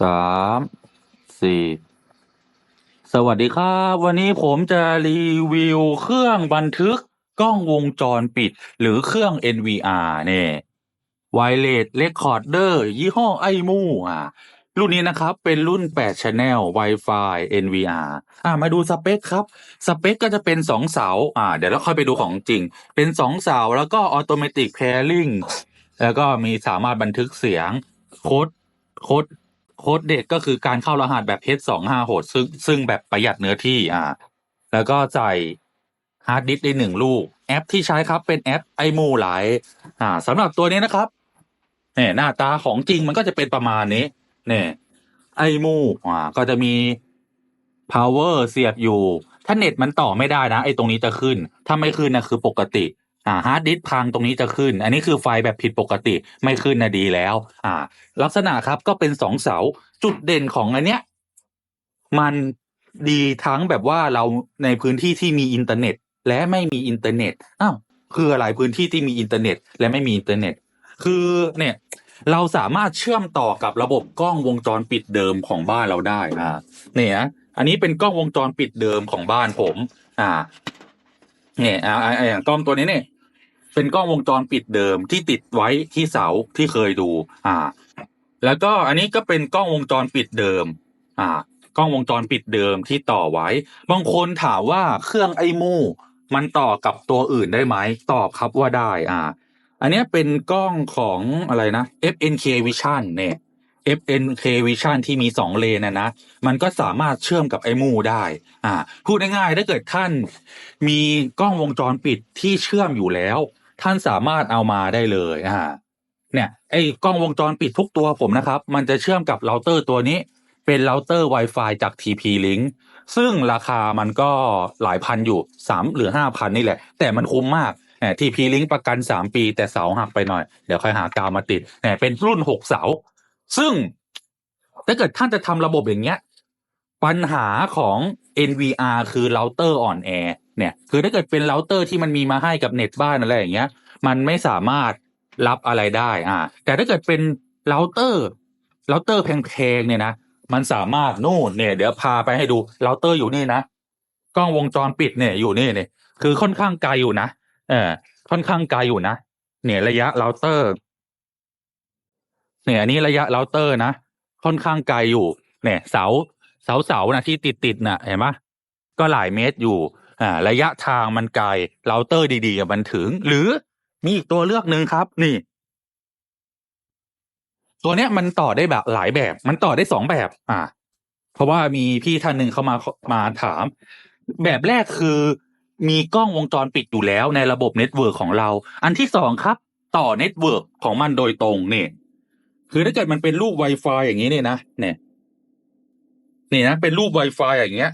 สามสี่สวัสดีครับ วันนี้ผมจะรีวิวเครื่องบันทึกกล้องวงจรปิด หรือเครื่อง NVR เนี่ย Wireless Recorder ยี่ห้อไอมูอะรุ่นนี้นะครับเป็นรุ่น8 Channel Wi-Fi NVR อ่ามาดูสเปคครับ สเปคก็จะเป็น 2 เสา อ่า เดี๋ยวเราค่อยไปดูของจริง เป็น 2 เสาแล้วก็ Automatic Pairing แล้วก็มีสามารถบันทึกเสียงโค้ดโค้ด โค้ดเด็กก็คือการเข้ารหัสแบบ H25 ซึ่งซึ่งแบบประหยัดเนื้อที่อ่า แล้วก็ใส่ฮาร์ดดิสก์ได้หนึ่งลูก แอปที่ใช้ครับเป็นแอปไอมูไลท์อ่าสำหรับตัวนี้นะครับเนี่ยหน้าตาของจริงมันก็จะเป็นประมาณนี้เนี่ยไอมูอ่าก็จะมี power เสียบอยู่ ถ้าเน็ตมันต่อไม่ได้นะ ไอตรงนี้จะขึ้น ถ้าไม่ขึ้นนะคือปกติ อ่าฮาร์ดดิสพังตรงนี้จะขึ้น อันนี้คือไฟแบบผิดปกติไม่ขึ้นนะดีแล้ว อ่า ลักษณะครับก็เป็นสองเสาจุดเด่นของอันเนี้ย มันดีทั้งแบบว่าเราในพื้นที่ที่มีอินเทอร์เน็ต และไม่มีอินเทอร์เน็ตอ้าวคืออะไรพื้นที่ที่มีอินเทอร์เน็ต และไม่มีอินเทอร์เน็ต คือเนี่ยเราสามารถเชื่อมต่อกับระบบกล้องวงจรปิดเดิมของบ้านเราได้อ่าเนี่ยอันนี้เป็นกล้องวงจรปิดเดิมของบ้านผม อ่า เนี่ยอ่าอ่าอ่าอย่างกล้องตัวนี้เนี่ย เป็นกล้องวงจรปิดเดิมที่ติดไว้ที่เสาที่เคยดู อ่า แล้วก็อันนี้ก็เป็นกล้องวงจรปิดเดิม อ่ากล้องวงจรปิดเดิมที่ต่อไว้ บางคนถามว่าเครื่องไอมูมันต่อกับตัวอื่นได้ไหมตอบครับว่าได้อ่า อันนี้เป็นกล้องของอะไรนะ FNK Vision เนี่ย FNK Vision ที่มีสองเลนนะนะ มันก็สามารถเชื่อมกับไอมูได้ อ่า พูดง่ายๆ ถ้าเกิดท่านมีกล้องวงจรปิดที่เชื่อมอยู่แล้ว ท่านสามารถเอามาได้เลยอ่าเนี่ยไอ้กล้องวงจรปิดทุกตัวผมนะครับ มันจะเชื่อมกับเราเตอร์ตัวนี้ เป็นเราเตอร์ Wi-Fi จาก TP-Link ซึ่งราคามันก็หลายพันอยู่สามหรือห้าพันนี่แหละ แต่มันคุ้มมากแหม TP-Link ประกันสามปีแต่เสาหักไปหน่อย เดี๋ยวค่อยหากาวมาติดแหมเป็นรุ่นหกเสา ซึ่งถ้าเกิดท่านจะทำระบบอย่างเงี้ย ปัญหาของ NVR คือเราเตอร์อ่อนแอ เนี่ย คือถ้าเกิดเป็นเราเตอร์ที่มันมีมาให้กับเน็ตบ้านอะไรอย่างเงี้ย มันไม่สามารถรับอะไรได้อ่าแต่ถ้าเกิดเป็นเราเตอร์เราเตอร์แพงๆเนี่ยนะมันสามารถนู่นเนี่ย เดี๋ยวพาไปให้ดูเราเตอร์อยู่นี่นะกล้องวงจรปิดเนี่ยอยู่นี่เนี่ยคือค่อนข้างไกลอยู่นะเออค่อนข้างไกลอยู่นะเนี่ยระยะเราเตอร์ เนี่ยอันนี้ระยะเราเตอร์นะค่อนข้างไกลอยู่ เนี่ย เสาเสาเสานะที่ติดติดๆน่ะเห็นไหมก็หลายเมตรอยู่ อ่าระยะทางมันไกลเราเตอร์ดีๆมันถึง หรือมีอีกตัวเลือกหนึ่งครับ นี่ ตัวเนี้ยมันต่อได้แบบหลายแบบ มันต่อได้สองแบบ อ่า เพราะว่ามีพี่ท่านหนึ่งเข้ามามาถาม แบบแรกคือ มีกล้องวงจรปิดอยู่แล้วในระบบเน็ตเวิร์กของเรา อันที่สองครับ ต่อเน็ตเวิร์กของมันโดยตรงเนี่ยคือถ้าเกิดมันเป็นรูป Wi-Fi อย่างนี้เนี่ยนะเนี่ยนี่นะเป็นรูป Wi-Fi อย่างเงี้ย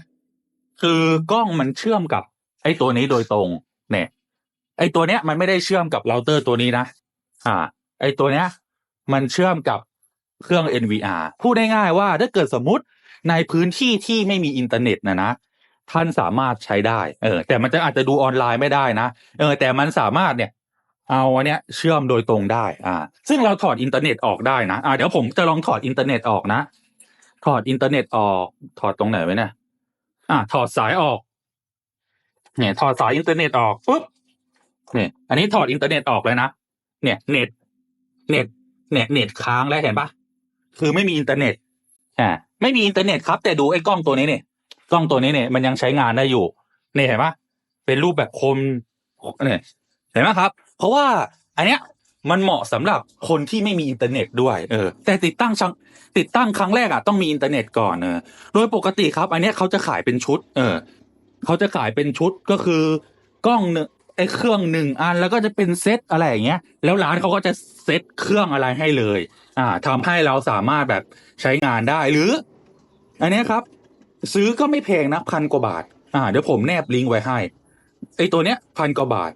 คือกล้องมันเชื่อมกับ ไอ้ตัวนี้โดยตรง เนี่ย ไอ้ตัวเนี้ยมันไม่ได้เชื่อมกับเราเตอร์ตัวนี้นะอ่า ไอ้ตัวเนี้ย มันเชื่อมกับเครื่อง NVR พูดง่ายๆว่าถ้าเกิดสมมุติในพื้นที่ที่ไม่มีอินเทอร์เน็ตนะนะท่านสามารถใช้ได้ เออ แต่มันจะอาจจะดูออนไลน์ไม่ได้นะ เออ แต่มันสามารถเนี่ย เอาอันเนี้ย เชื่อมโดยตรงได้ อ่า ซึ่งเราถอดอินเทอร์เน็ตออกได้นะ อ่า เดี๋ยวผมจะลองถอดอินเทอร์เน็ตออกนะ ถอดอินเทอร์เน็ตออก ถอดตรงไหนไว้เนี่ย อ่าถอดสายออก เนี่ยถอดสายอินเทอร์เน็ตออกปุ๊บเนี่ย อันนี้ถอดอินเทอร์เน็ตออกเลยนะเนี่ย เน็ต เน็ต เนี่ยเน็ตค้างแล้วเห็นปะคือไม่มีอินเทอร์เน็ตอ่าไม่มีอินเทอร์เน็ตครับ แต่ดูไอ้กล้องตัวนี้เนี่ยกล้องตัวนี้เนี่ยมันยังใช้งานได้อยู่เนี่ยเห็นปะเป็นรูปแบบคมเนี่ยเห็นไหมครับ เพราะว่า อันเนี้ย มันเหมาะสำหรับคนที่ไม่มีอินเทอร์เน็ตด้วยเออแต่ติดตั้งชังติดตั้งครั้งแรกอะต้องมีอินเทอร์เน็ตก่อนเออโดยปกติครับ อันนี้เขาจะขายเป็นชุด เออเขาจะขายเป็นชุดก็คือกล้องหนึ่งไอ้เครื่องหนึ่งอันแล้วก็จะเป็นเซตอะไรอย่างเงี้ย แล้วร้านเขาก็จะเซตเครื่องอะไรให้เลย อ่าทำให้เราสามารถแบบใช้งานได้หรือ อันนี้ครับ ซื้อก็ไม่แพงนะพันกว่าบาท อ่า เดี๋ยวผมแนบลิงก์ไว้ให้ไอ้ตัวเนี้ยพันกว่าบาท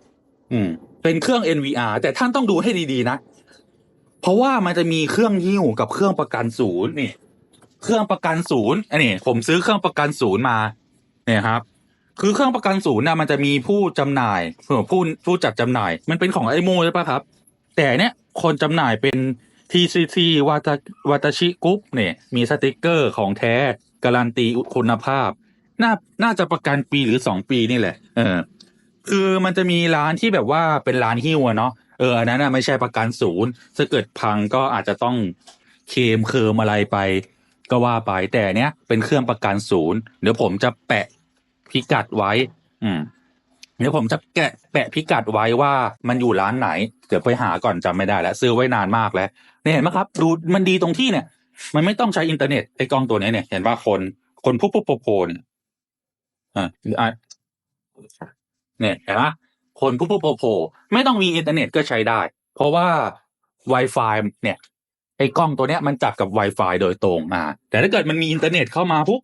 อืม เป็นเครื่อง NVR แต่ท่านต้องดูให้ดีๆนะ เพราะว่ามันจะมีเครื่องหิ้วกับเครื่องประกันศูนย์นี่ เครื่องประกันศูนย์อันนี้ผมซื้อเครื่องประกันศูนย์มา เนี่ยครับ คือเครื่องประกันศูนย์นะมันจะมีผู้จำหน่ายผู้ผู้จัดจำหน่าย มันเป็นของไอโมใช่ปะครับ แต่เนี้ยคนจำหน่ายเป็น TCC วาตาวัตชิกรุ๊ปเนี่ย มีสติกเกอร์ของแท้การันตีคุณภาพ น่าน่าจะประกันปีหรือสองปีนี่แหละ เออ คือมันจะมีร้านที่แบบว่าเป็นร้านหิ้วเนาะเอออันนั้นน่ะไม่ใช่ประกันศูนย์ถ้าเกิดพังก็อาจจะต้องเคมเคิมอะไรไป ก็ว่าไปแต่เนี้ยเป็นเครื่องประกันศูนย์เดี๋ยวผมจะแปะพิกัดไว้ อืมเดี๋ยวผมจะแกะแปะพิกัดไว้ว่ามันอยู่ร้านไหน เดี๋ยวไปหาก่อนจำไม่ได้แล้วซื้อไว้นานมากแล้วเนี่ยเห็นไหมครับ ดูมันดีตรงที่เนี่ย มันไม่ต้องใช้อินเทอร์เน็ตไอ้กล้องตัวนี้เนี่ย เห็นว่าคนคนปุ๊บปุ๊บโผล่โผล่เนี่ยอ่า เนี่ยเห็นไหมคนปุ๊บปุ๊บโผล่โผล่ไม่ต้องมีอินเทอร์เน็ตก็ใช้ได้ เพราะว่า Wi-Fi เนี่ยไอ้กล้องตัวเนี้ยมันจับกับ Wi-Fi โดยตรงอ่าแต่ถ้าเกิดมันมีอินเทอร์เน็ตเข้ามาปุ๊บ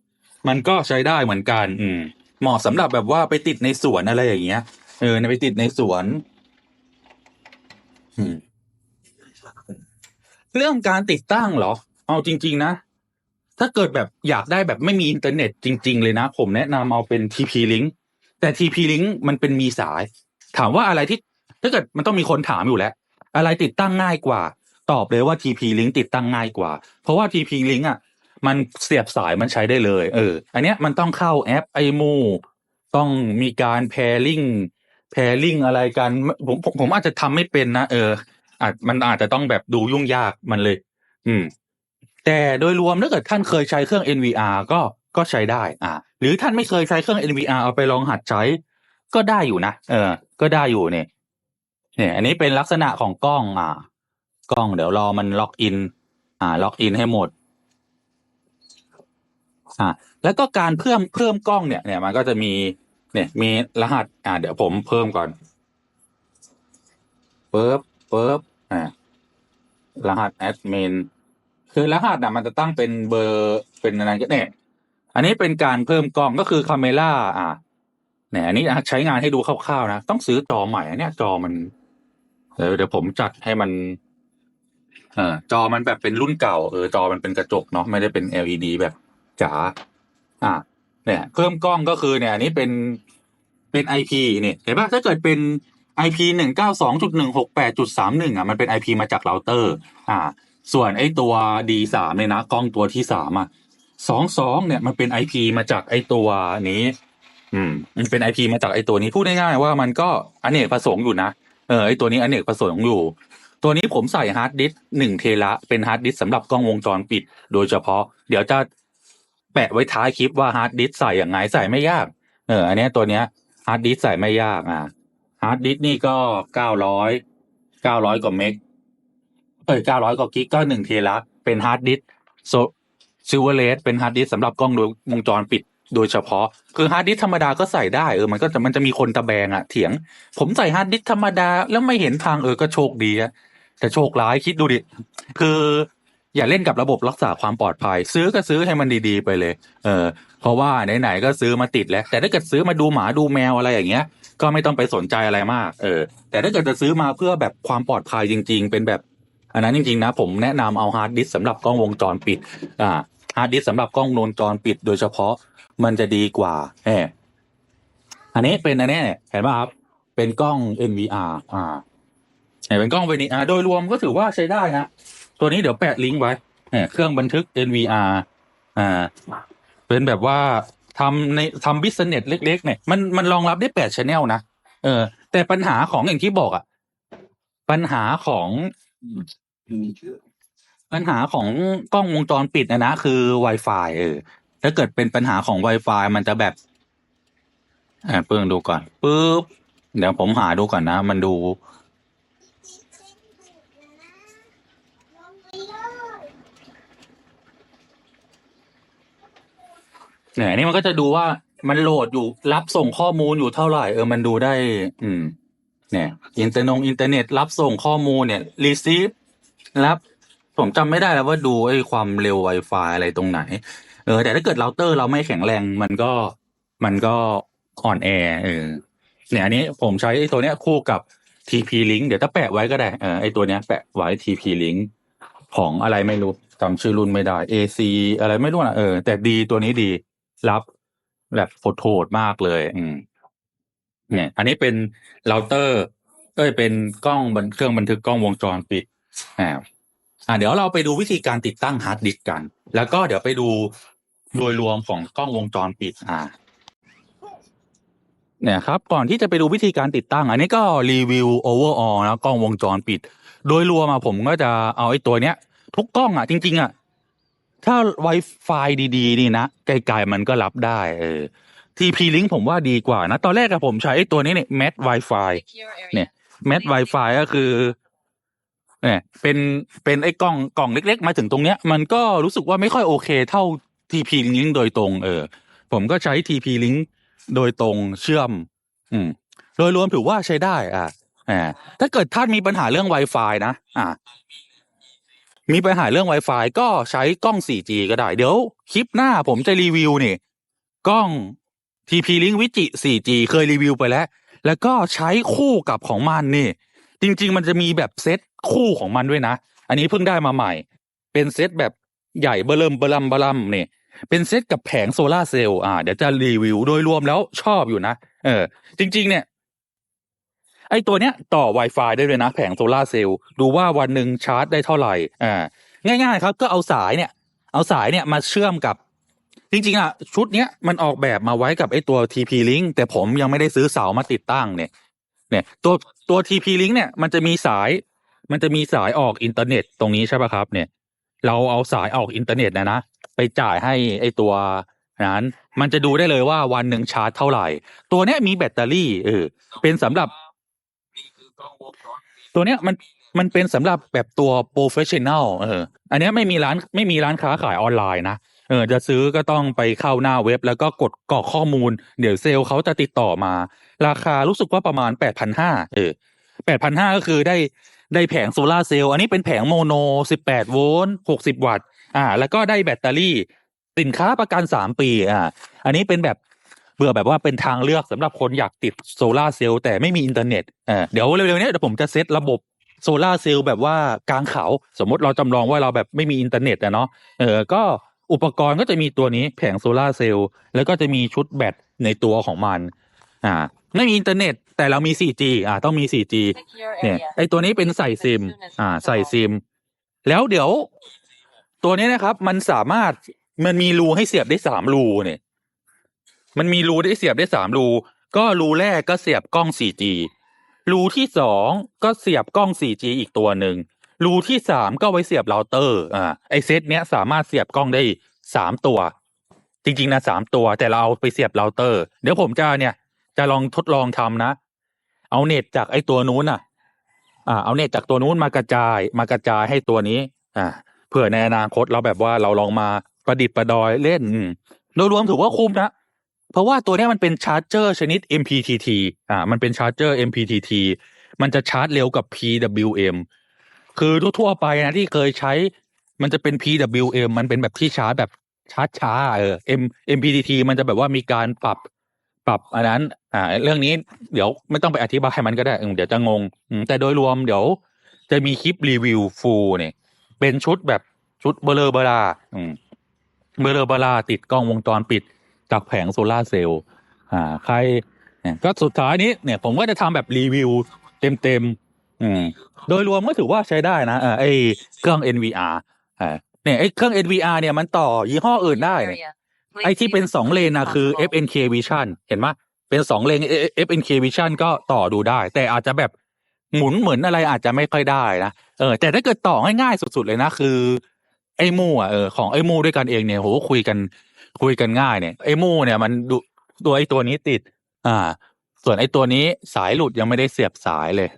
มันก็ใช้ได้เหมือนกัน อืมเหมาะสำหรับแบบว่าไปติดในสวนอะไรอย่างเงี้ยเออไปติดในสวน อืมเรื่องการติดตั้งเหรอ เอาจริง ๆ นะ ถ้าเกิดแบบอยากได้แบบไม่มีอินเทอร์เน็ตจริง ๆ เลยนะ ผมแนะนำเอาเป็น TP Link แต่ TP Link มันเป็นมีสาย ถามว่าอะไรที่ ถ้าเกิดมันต้องมีคนถามอยู่แล้ว อะไรติดตั้งง่ายกว่า ตอบเลยว่า TP Link ติดตั้งง่ายกว่า เพราะว่า TP Link อะ มันเสียบสายมันใช้ได้เลย เออ อันเนี้ยมันต้องเข้าแอปไอมูต้องมีการ pairing pairing อะไรกันผมผมผมอาจจะทำไม่เป็นนะเอออาจมันอาจจะต้องแบบดูยุ่งยากมันเลย อืม แต่โดยรวมถ้าเกิดท่านเคยใช้เครื่อง NVR ก็ก็ใช้ได้ อ่า หรือท่านไม่เคยใช้เครื่อง NVR เอาไปลองหัดใช้ ก็ได้อยู่นะเออ ก็ได้อยู่เนี่ยเนี่ย อันนี้เป็นลักษณะของกล้องอ่ากล้องเดี๋ยวรอมันล็อกอิน อ่า ล็อกอินให้หมดอ่าแล้วก็การเพิ่มเพิ่มกล้องเนี่ยเนี่ยมันก็จะมี เนี่ย มีรหัส อ่า เดี๋ยวผมเพิ่มก่อนปึ๊บปึ๊บอ่ารหัสแอดมินคือรหัสน่ะมันจะตั้งเป็นเบอร์เป็นอะไรก็เนี่ย อันนี้เป็นการเพิ่มกล้องก็คือคาเมล่าอ่าเนี่ยอันนี้ใช้งานให้ดูคร่าวๆนะ ต้องซื้อจอใหม่อันเนี้ยจอมันเดี๋ยวเดี๋ยวผมจัดให้มัน เออจอมันแบบเป็นรุ่นเก่าเออจอมันเป็นกระจกเนาะไม่ได้เป็น LED แบบจ๋าอ่าเนี่ย เพิ่มกล้องก็คือเนี่ยอันนี้เป็นเป็น IP เนี่ยเห็นปะถ้าเกิดเป็น IP หนึ่งเก้าสองจุดหนึ่งหกแปดจุดสามหนึ่งอะมันเป็น IP มาจากเราเตอร์ อ่า ส่วนไอ้ตัว D สามเนี่ยนะกล้องตัวที่สามอะ สองสองเนี่ยมันเป็น IP มาจากไอตัวนี้ อืม มันเป็น IP มาจากไอตัวนี้พูดง่ายๆว่ามันก็อเนกประสงค์อยู่นะเออไอตัวนี้อเนกประสงค์อยู่ ตัวนี้ผมใส่ฮาร์ดดิสก์หนึ่งเทระเป็นฮาร์ดดิสก์สำหรับกล้องวงจรปิด โดยเฉพาะ เดี๋ยวจะแปะไว้ท้ายคลิปว่าฮาร์ดดิสก์ใส่อย่างไงใส่ไม่ยากเอออันเนี้ยตัวเนี้ยฮาร์ดดิสก์ใส่ไม่ยากอะฮาร์ดดิสก์นี่ก็เก้าร้อยเก้าร้อยกว่าเมกเอ้ยเก้าร้อยกว่ากิกก็หนึ่งเทระเป็นฮาร์ดดิสก์โซ ซิลเวอร์เลสเป็นฮาร์ดดิสสำหรับกล้องวงจรปิดโดยเฉพาะ คือฮาร์ดดิสธรรมดาก็ใส่ได้เออมันก็จะมันจะมีคนตะแบงอะเถียง ผมใส่ฮาร์ดดิสธรรมดาแล้วไม่เห็นพังเออก็โชคดีอะแต่โชคร้ายคิดดูดิ คืออย่าเล่นกับระบบรักษาความปลอดภัย ซื้อก็ซื้อให้มันดีๆไปเลย เออ เพราะว่าไหนๆก็ซื้อมาติดแล้ว แต่ถ้าเกิดซื้อมาดูหมาดูแมวอะไรอย่างเงี้ย ก็ไม่ต้องไปสนใจอะไรมาก เออ แต่ถ้าเกิดจะซื้อมาเพื่อแบบความปลอดภัยจริง ๆ เป็นแบบอันนั้นจริงๆนะผมแนะนำเอาฮาร์ดดิสสำหรับกล้องวงจรปิด อ่า ฮาร์ดดิสสำหรับกล้องวงจรปิดโดยเฉพาะมันจะดีกว่าแหมอันนี้เป็นอันนี้เห็นป่ะครับ เป็นกล้อง NVR อ่าเนี่ยเป็นกล้อง NVR โดยรวมก็ถือว่าใช้ได้นะ ตัวนี้เดี๋ยวแปะลิงก์ไว้เนี่ยเครื่องบันทึก NVR อ่า เป็นแบบว่าทำในทำบิสเนสเล็ก ๆ เนี่ย มันมันรองรับได้แปดชแนลนะเออ แต่ปัญหาของอย่างที่บอกอะปัญหาของ ปัญหาของกล้องวงจรปิดนะนะคือ Wi-Fi เออถ้าเกิดเป็นปัญหาของ Wi-Fi มันจะแบบอ่าเพิ่งดูก่อนปุ๊บเดี๋ยวผมหาดูก่อนนะ มันดู เนี่ยนี่มันก็จะดูว่ามันโหลดอยู่รับส่งข้อมูลอยู่เท่าไหร่เออมันดูได้ อืม เนี่ย อินเทอร์นงอินเทอร์เน็ตรับส่งข้อมูลเนี่ยรีซีฟรับ ผมจำไม่ได้แล้วว่าดูไอ้ความเร็ว Wi-Fi อะไรตรงไหน เออ แต่ถ้าเกิดเราเตอร์เราไม่แข็งแรงมันก็มันก็อ่อนแอเออเนี่ยอันนี้ผมใช้ไอ้ตัวเนี้ยคู่กับ TP Link เดี๋ยวถ้าแปะไว้ก็ได้เออไอ้ตัวเนี้ยแปะไว้ TP Link ของอะไรไม่รู้จำชื่อรุ่นไม่ได้ AC อะไรไม่รู้นะเออแต่ดีตัวนี้ดีรับแบบโหดๆมากเลย อืมเนี่ย อันนี้เป็นเราเตอร์ เอ้ยเป็นกล้องบันเครื่องบันทึกกล้องวงจรปิดอ่า อ่าเดี๋ยวเราไปดูวิธีการติดตั้งฮาร์ดดิสก์กัน แล้วก็เดี๋ยวไปดูโดยรวมของกล้องวงจรปิดอ่าเนี่ยครับก่อนที่จะไปดูวิธีการติดตั้ง อันนี้ก็รีวิวโอเวอร์ออลนะกล้องวงจรปิด โดยรวมมาผมก็จะเอาไอ้ตัวเนี้ย ทุกกล้องอะ จริง ๆ อะ ถ้า Wi-Fi ดีๆ นี่นะไกลๆมันก็รับได้เออ TP Link ผมว่าดีกว่านะ ตอนแรกอะผมใช้ไอ้ตัวนี้เนี่ย Mat Wi-Fi เนี่ย Mat Wi-Fi ก็คือ เนี่ยเป็นเป็นไอ้กล้องกล่องเล็ก ๆ มาถึงตรงเนี้ย มันก็รู้สึกว่าไม่ค่อยโอเคเท่า TP Link โดยตรงเออ ผมก็ใช้ TP Link โดยตรงเชื่อม อืม โดยรวมถือว่าใช้ได้ อ่าอ่าถ้าเกิดท่านมีปัญหาเรื่อง Wi-Fi นะอ่ามีปัญหาเรื่อง Wi-Fi ก็ใช้กล้อง 4G ก็ได้ เดี๋ยว คลิปหน้าผมจะรีวิวนี่กล้อง TP Link วิจิ 4G เคยรีวิวไปแล้ว แล้วก็ใช้คู่กับของมันนี่ จริง ๆ มันจะมีแบบเซต คู่ของมันด้วยนะ อันนี้เพิ่งได้มาใหม่ เป็นเซตแบบใหญ่เบอร์เริ่มเบลัมเบลัมเนี่ยเป็นเซตกับแผงโซลาเซลล์อ่าเดี๋ยวจะรีวิวโดยรวมแล้วชอบอยู่นะ เออ จริง ๆ เนี่ย ไอตัวเนี้ยต่อ Wi-Fi ได้เลยนะ แผงโซลาเซลล์ดูว่าวันหนึ่งชาร์จได้เท่าไหร่อ่าง่าย ๆ ครับ ก็เอาสายเนี่ย เอาสายเนี่ยมาเชื่อมกับ จริง ๆอะชุดเนี้ยมันออกแบบมาไว้กับไอตัว TP Link แต่ผมยังไม่ได้ซื้อเสามาติดตั้งเนี่ย เนี่ย ตัวตัว TP Link เนี่ยมันจะมีสาย มันจะมีสายออกอินเทอร์เน็ตตรงนี้ใช่ป่ะครับ เนี่ย เราเอาสายออกอินเทอร์เน็ตนะนะไปจ่ายให้ไอตัวนั้น มันจะดูได้เลยว่าวันหนึ่งชาร์จเท่าไหร่ ตัวเนี้ยมีแบตเตอรี่เออเป็นสำหรับ ตัวเนี้ยมันมันเป็นสำหรับแบบตัวโปรเฟชชั่นแนลเออ อันนี้ไม่มีร้านไม่มีร้านค้าขายออนไลน์นะ เออ จะซื้อก็ต้องไปเข้าหน้าเว็บ แล้วก็กดกรอกข้อมูล เดี๋ยวเซลล์เขาจะติดต่อมา ราคารู้สึกว่าประมาณแปดพันห้าเออแปดพันห้าก็คือได้ ได้แผงโซลาร์เซลล์อันนี้เป็นแผงโมโนสิบแปดโวลต์หกสิบวัตต์ อ่า แล้วก็ได้แบตเตอรี่สินค้าประกันสามปี อ่า อันนี้เป็นแบบเบื่อแบบว่าเป็นทางเลือกสำหรับคนอยากติดโซลาร์เซลล์แต่ไม่มีอินเทอร์เน็ตอ่าเดี๋ยวเร็วๆนี้เดี๋ยวผมจะเซตระบบโซลาร์เซลล์แบบว่ากลางเขา สมมติเราจำลองว่าเราแบบไม่มีอินเทอร์เน็ตอะเนาะเออก็อุปกรณ์ก็จะมีตัวนี้แผงโซลาร์เซลล์แล้วก็จะมีชุดแบตในตัวของมัน อ่าไม่มีอินเทอร์เน็ต แต่เรามี 4G อ่าต้องมี 4G เนี่ยไอตัวนี้เป็นใส่ซิม อ่า ใส่ซิม แล้วเดี๋ยว ตัวนี้นะครับ มันสามารถมันมีรูให้เสียบได้สามรูเนี่ย มันมีรูได้เสียบได้สามรู ก็รูแรกก็เสียบกล้อง 4G รูที่สองก็เสียบกล้อง 4G อีกตัวหนึ่งรูที่สามก็ไว้เสียบเราเตอร์ อ่า ไอเซตเนี้ยสามารถเสียบกล้องได้สามตัว จริง ๆ นะสามตัว แต่เราเอาไปเสียบเราเตอร์ เดี๋ยวผมจะเนี่ย จะลองทดลองทำนะ เอาเน็ตจากไอ้ตัวนู้นอะ อ่า เอาเน็ตจากตัวนู้นมากระจาย มากระจายให้ตัวนี้ อ่าเผื่อในอนาคตเราแบบว่าเราลองมาประดิษฐ์ประดอยเล่นโดยรวมถือว่าคุ้มนะ เพราะว่าตัวนี้มันเป็นชาร์จเจอร์ชนิด MPTT อ่า มันเป็นชาร์จเจอร์ MPTT มันจะชาร์จเร็วกับ PWM คือทั่วๆไปนะที่เคยใช้มันจะเป็น PWM มันเป็นแบบที่ชาร์จแบบชาร์จช้าเออ M MPTT มันจะแบบว่ามีการปรับ ปรับอันนั้น อ่า เรื่องนี้เดี๋ยวไม่ต้องไปอธิบายให้มันก็ได้อืมเดี๋ยวจะงงแต่โดยรวมเดี๋ยวจะมีคลิปรีวิวฟูลเนี่ย เป็นชุดแบบชุดเบลอเบลาอืมเบลอเบลาติดกล้องวงจรปิดจากแผงโซลาเซลล์อ่า ใครเนี่ยก็สุดท้ายนี้เนี่ย ผมก็จะทำแบบรีวิวเต็มๆอืมโดยรวมก็ถือว่าใช้ได้นะเออไอเครื่อง NVR อ่าเนี่ยไอเครื่อง NVR เนี่ยมันต่อยี่ห้ออื่นได้เนี่ย ไอที่เป็นสองเลนนะคือ FNK Vision เห็นไหมเป็นสองเลน FNK Vision ก็ต่อดูได้ แต่อาจจะแบบหมุนเหมือนอะไรอาจจะไม่ค่อยได้นะเออแต่ถ้าเกิดต่อง่ายๆสุดๆเลยนะคือ ไอมูอะเออของไอมูด้วยกันเองเนี่ยโหคุยกันคุยกันง่ายเนี่ยไอมูเนี่ยมันดูตัวไอตัวนี้ติด อ่า ส่วนไอตัวนี้สายหลุดยังไม่ได้เสียบสายเลย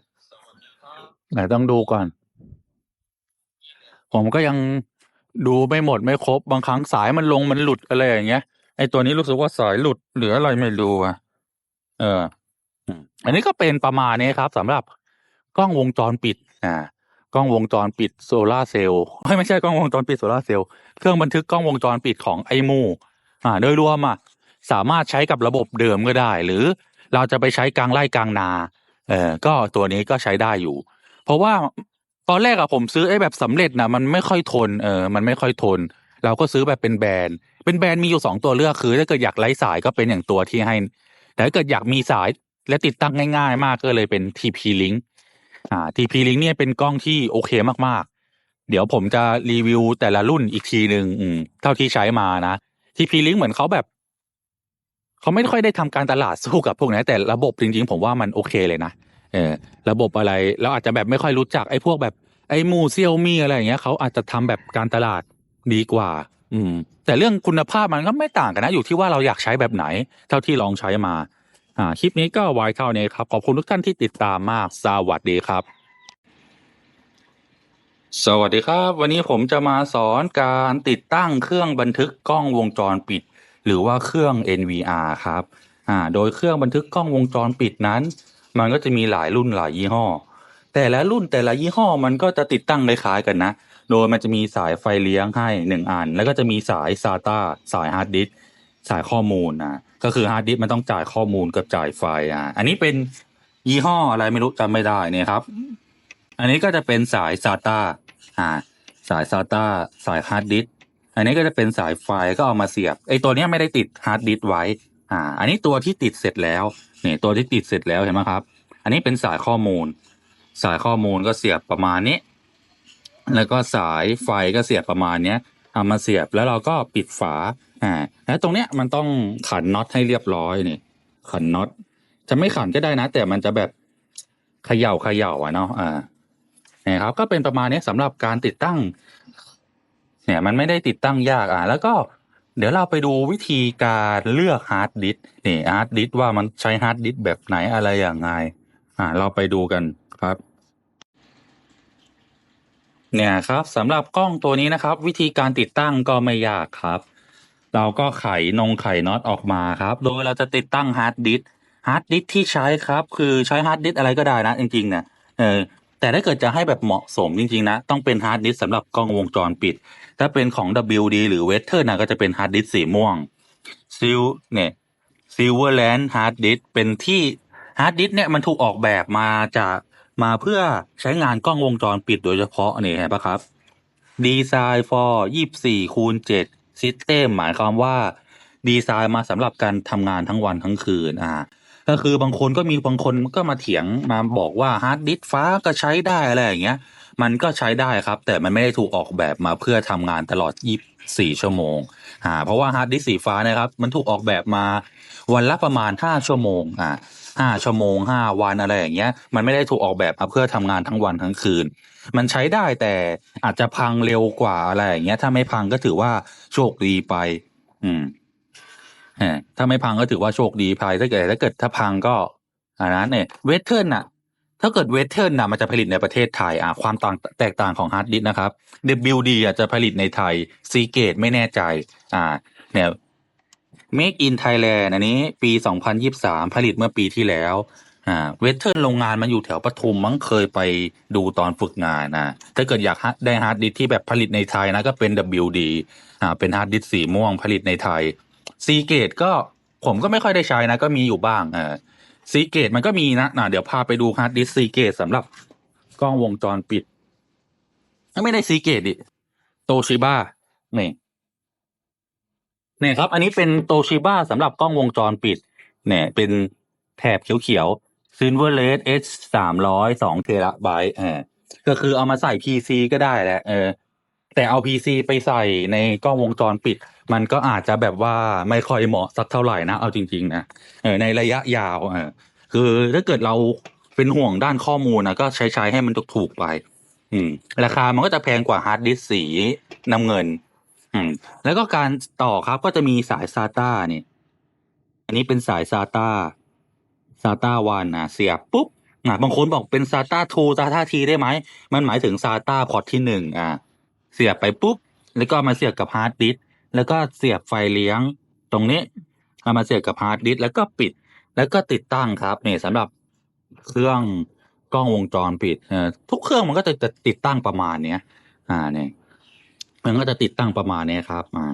ไหนต้องดูก่อน ผมก็ยัง ดูไม่หมดไม่ครบบางครั้งสายมันลงมันหลุดอะไรอย่างเงี้ยไอตัวนี้รู้สึกว่าสายหลุดหรืออะไรไม่รู้อะเอออืมอันนี้ก็เป็นประมาณนี้ครับสำหรับกล้องวงจรปิดอ่ากล้องวงจรปิดโซลาร์เซลล์ไม่ไม่ใช่กล้องวงจรปิดโซลาร์เซลล์เครื่องบันทึกกล้องวงจรปิดของไอมูอ่าโดยรวมอะสามารถใช้กับระบบเดิมก็ได้ หรือเราจะไปใช้กลางไร่กลางนาเออก็ตัวนี้ก็ใช้ได้อยู่ เพราะว่า ตอนแรกอะผมซื้อไอ้แบบสำเร็จนะมันไม่ค่อยทนเออมันไม่ค่อยทน เราก็ซื้อแบบเป็นแบรนด์เป็นแบรนด์มีอยู่สองตัวเลือกคือ ถ้าเกิดอยากไร้สายก็เป็นอย่างตัวที่ให้ แต่ถ้าเกิดอยากมีสายและติดตั้งง่าย ๆ มากก็เลยเป็น TP Link อ่า TP Link เนี่ยเป็นกล้องที่โอเคมากๆ เดี๋ยวผมจะรีวิวแต่ละรุ่นอีกทีหนึ่งอืมเท่าที่ใช้มานะทีพีลิงเหมือนเขาแบบเขาไม่ค่อยได้ทำการตลาดสู้กับพวกนี้แต่ระบบจริงๆ ผมว่ามันโอเคเลยนะ เออระบบอะไรเราอาจจะแบบไม่ค่อยรู้จักไอ้พวกแบบไอ้มูเซียวมีอะไรอย่างเงี้ยเขาอาจจะทำแบบการตลาดดีกว่า อืม แต่เรื่องคุณภาพมันก็ไม่ต่างกันนะ อยู่ที่ว่าเราอยากใช้แบบไหน เท่าที่ลองใช้มา อ่า คลิปนี้ก็ไว้เท่านี้ครับ ขอบคุณทุกท่านที่ติดตามมาก สวัสดีครับ สวัสดีครับ วันนี้ผมจะมาสอนการติดตั้งเครื่องบันทึกกล้องวงจรปิด หรือว่าเครื่อง NVR ครับ อ่า โดยเครื่องบันทึกกล้องวงจรปิดนั้น มันก็จะมีหลายรุ่นหลายยี่ห้อ แต่ละรุ่นแต่ละยี่ห้อมันก็จะติดตั้งคล้ายๆกันนะ โดยมันจะมีสายไฟเลี้ยงให้หนึ่งอัน แล้วก็จะมีสาย SATA สายฮาร์ดดิสก์สายข้อมูลนะก็คือฮาร์ดดิสก์มันต้องจ่ายข้อมูลกับจ่ายไฟอะอันนี้เป็นยี่ห้ออะไรไม่รู้จำไม่ได้เนี่ยครับ อันนี้ก็จะเป็นสาย SATA อ่าสาย SATA สายฮาร์ดดิสก์อันนี้ก็จะเป็นสายไฟก็เอามาเสียบไอตัวเนี้ยไม่ได้ติดฮาร์ดดิสก์ไว้ อ่า อันนี้ตัวที่ติดเสร็จแล้วเนี่ยตัวที่ติดเสร็จแล้วเห็นไหมครับ อันนี้เป็นสายข้อมูล สายข้อมูลก็เสียบประมาณนี้ แล้วก็สายไฟก็เสียบประมาณเนี้ยเอามาเสียบแล้วเราก็ปิดฝาอ่าแล้วตรงเนี้ยมันต้องขันน็อตให้เรียบร้อยนี่ขันน็อตจะไม่ขันก็ได้นะ แต่มันจะแบบเขย่าเขย่าอะเนาะอ่าเนี่ยครับ ก็เป็นประมาณนี้สำหรับการติดตั้ง เนี่ย มันไม่ได้ติดตั้งยากอะแล้วก็ เดี๋ยวเราไปดูวิธีการเลือกฮาร์ดดิสก์นี่ฮาร์ดดิสก์ว่ามันใช้ฮาร์ดดิสก์แบบไหนอะไรอย่างไงอ่าเราไปดูกันครับเนี่ยครับสำหรับกล้องตัวนี้นะครับ วิธีการติดตั้งก็ไม่ยากครับ เราก็ไขนงไขน็อตออกมาครับ โดยเราจะติดตั้งฮาร์ดดิสก์ฮาร์ดดิสก์ที่ใช้ครับ คือใช้ฮาร์ดดิสก์อะไรก็ได้นะจริงๆเนี่ยเออ แต่ถ้าเกิดจะให้แบบเหมาะสมจริง ๆ นะ ต้องเป็นฮาร์ดดิสสำหรับกล้องวงจรปิด ถ้าเป็นของ WD หรือ w e t e r นะก็จะเป็นฮาร์ดดิสสีม่วงซิลเนี่ย Silverland Hard Disk เป็นที่ฮาร์ดดิสเนี่ยมันถูกออกแบบมาจากมาเพื่อใช้งานกล้องวงจรปิดโดยเฉพาะนี่เห็นปะครับดีไซน์ for 24คูณ7 System หมายความว่า ดีไซน์มาสำหรับการทำงานทั้งวันทั้งคืนอ่า ก็คือบางคนก็มีบางคนก็มาเถียงมาบอกว่าฮาร์ดดิสก์ฟ้าก็ใช้ได้อะไรอย่างเงี้ย มันก็ใช้ได้ครับ แต่มันไม่ได้ถูกออกแบบมาเพื่อทำงานตลอด 24 ชั่วโมงอ่าเพราะว่าฮาร์ดดิสก์สีฟ้านะครับ มันถูกออกแบบมาวันละประมาณ 5 ชั่วโมงอ่าห้าชั่วโมงห้าวันอะไรอย่างเงี้ย มันไม่ได้ถูกออกแบบมาเพื่อทำงานทั้งวันทั้งคืน มันใช้ได้แต่อาจจะพังเร็วกว่าอะไรอย่างเงี้ย ถ้าไม่พังก็ถือว่าโชคดีไป อืม ถ้าไม่พังก็ถือว่าโชคดีไปถ้าเกิดถ้าเกิดถ้าพังก็อันนั้นเนี่ยเวทเทิร์นน่ะถ้าเกิดเวทเทิร์นน่ะมันจะผลิตในประเทศไทยอ่าความต่างแตกต่างของฮาร์ดดิสก์นะครับ WD อะจะผลิตในไทยซีเกตไม่แน่ใจ อ่า เนี่ย Make in Thailand อันนี้ปี 2023 ผลิตเมื่อปีที่แล้ว อ่า เวทเทิร์นโรงงานมันอยู่แถวปทุมมั้งเคยไปดูตอนฝึกงานนะถ้าเกิดอยากได้ฮาร์ดดิสก์ที่แบบผลิตในไทยนะก็เป็น WD อ่าเป็นฮาร์ดดิสก์สีม่วงผลิตในไทย ซีเกตก็ผมก็ไม่ค่อยได้ใช้นะ ก็มีอยู่บ้างอ่าซีเกตมันก็มีนะนะเดี๋ยวพาไปดูฮาร์ดดิสซีเกตสำหรับกล้องวงจรปิด ไม่ได้ซีเกตดิโตชิบ้าเนี่ยเนี่ยครับ อันนี้เป็นโตชิบ้าสำหรับกล้องวงจรปิด เนี่ย เป็นแถบเขียวๆ Silver l a d H สเอชสามร้อยสองเทราไบต์เออก็คือเอามาใส่ PC ก็ได้แหละเออ แต่เอา PC ไปใส่ในกล้องวงจรปิด มันก็อาจจะแบบว่าไม่ค่อยเหมาะสักเท่าไหร่นะ เอาจริง ๆ นะเออในระยะยาวเออคือถ้าเกิดเราเป็นห่วงด้านข้อมูลนะก็ใช้ใช้ให้มันถูกๆไป อืม ราคามันก็จะแพงกว่าฮาร์ดดิสก์สีน้ำเงิน อืม แล้วก็การต่อครับก็จะมีสาย SATA นี่อันนี้เป็นสาย SATA SATA 1นะเสียบปุ๊บอะบางคนบอกเป็น SATA 2 SATA T ได้ไหม มันหมายถึง SATA พอร์ตที่หนึ่งอะ เสียบไปปุ๊บ แล้วก็มาเสียบกับฮาร์ดดิสก์แล้วก็เสียบไฟเลี้ยงตรงนี้เอามาเสียบกับฮาร์ดดิสก์แล้วก็ปิด แล้วก็ติดตั้งครับเนี่ยสำหรับเครื่องกล้องวงจรปิดเออทุกเครื่องมันก็จะติดตั้งประมาณเนี้ยอ่าเนี่ยมันก็จะติดตั้งประมาณเนี้ยครับมา